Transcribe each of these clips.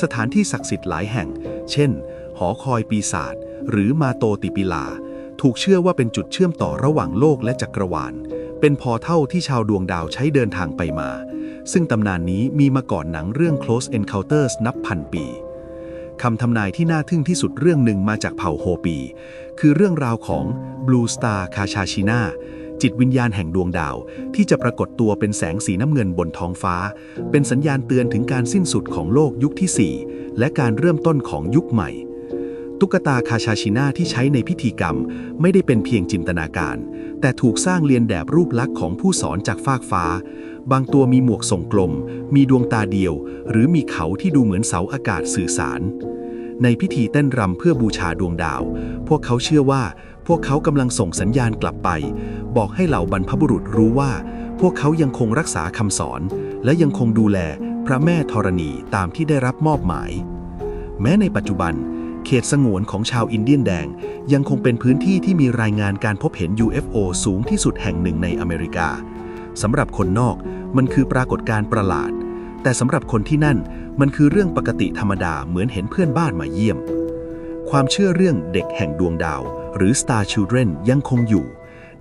สถานที่ศักดิ์สิทธิ์หลายแห่ง เช่น หอคอยปีศาจหรือมาโตติปิลา ถูกเชื่อว่าเป็นจุดเชื่อมต่อระหว่างโลกและจักรวาล เป็นพอเท่าที่ชาวดวงดาวใช้เดินทางไปมา ซึ่งตำนานนี้มีมาก่อนหนังเรื่อง Close Encounters นับพันปีคำทำนายที่น่าทึ่งที่สุดเรื่องหนึ่งมาจากเผ่าโฮปี คือเรื่องราวของ Blue Star คาชาชินา จิตวิญญาณแห่งดวงดาว ที่จะปรากฏตัวเป็นแสงสีน้ำเงินบนท้องฟ้า เป็นสัญญาณเตือนถึงการสิ้นสุดของโลกยุคที่ 4 และการเริ่มต้นของยุคใหม่ ตุ๊กตาคาชาชินาที่ใช้ในพิธีกรรม ไม่ได้เป็นเพียงจินตนาการ แต่ถูกสร้างเรียนแบบรูปลักษณ์ของผู้สอนจากฟากฟ้า บางตัวมีหมวกทรงกลม มีดวงตาเดียว หรือมีเขาที่ดูเหมือนเสาอากาศสื่อสารในพิธีเต้นรำเพื่อบูชาดวงดาว พวกเขาเชื่อว่า พวกเขากำลังส่งสัญญาณกลับไป บอกให้เหล่าบรรพบุรุษรู้ว่า พวกเขายังคงรักษาคำสอน และยังคงดูแลพระแม่ธรณีตามที่ได้รับมอบหมาย แม้ในปัจจุบัน เขตสงวนของชาวอินเดียนแดง ยังคงเป็นพื้นที่ที่มีรายงานการพบเห็น UFO สูงที่สุดแห่งหนึ่งในอเมริกาสำหรับคนนอกมันคือปรากฏการณ์ประหลาด แต่สำหรับคนที่นั่นมันคือเรื่องปกติธรรมดาเหมือนเห็นเพื่อนบ้านมาเยี่ยม ความเชื่อเรื่องเด็กแห่งดวงดาว หรือ Star Children ยังคงอยู่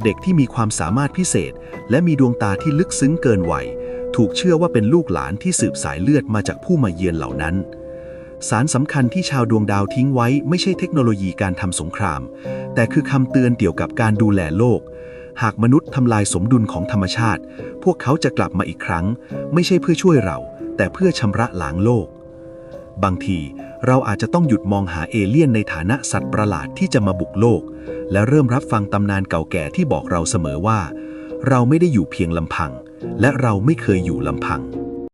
เด็กที่มีความสามารถพิเศษ และมีดวงตาที่ลึกซึ้งเกินวัย ถูกเชื่อว่าเป็นลูกหลานที่สืบสายเลือดมาจากผู้มาเยือนเหล่านั้น สารสำคัญที่ชาวดวงดาวทิ้งไว้ไม่ใช่เทคโนโลยีการทำสงคราม แต่คือคำเตือนเกี่ยวกับการดูแลโลก หากมนุษย์ทำลายสมดุลของธรรมชาติ พวกเขาจะกลับมาอีกครั้ง ไม่ใช่เพื่อช่วยเรา แต่เพื่อชำระล้างโลก บางทีเราอาจจะต้องหยุดมองหาเอเลี่ยนในฐานะสัตว์ประหลาดที่จะมาบุกโลก และเริ่มรับฟังตำนานเก่าแก่ที่บอกเราเสมอว่า เราไม่ได้อยู่เพียงลำพัง และเราไม่เคยอยู่ลำพัง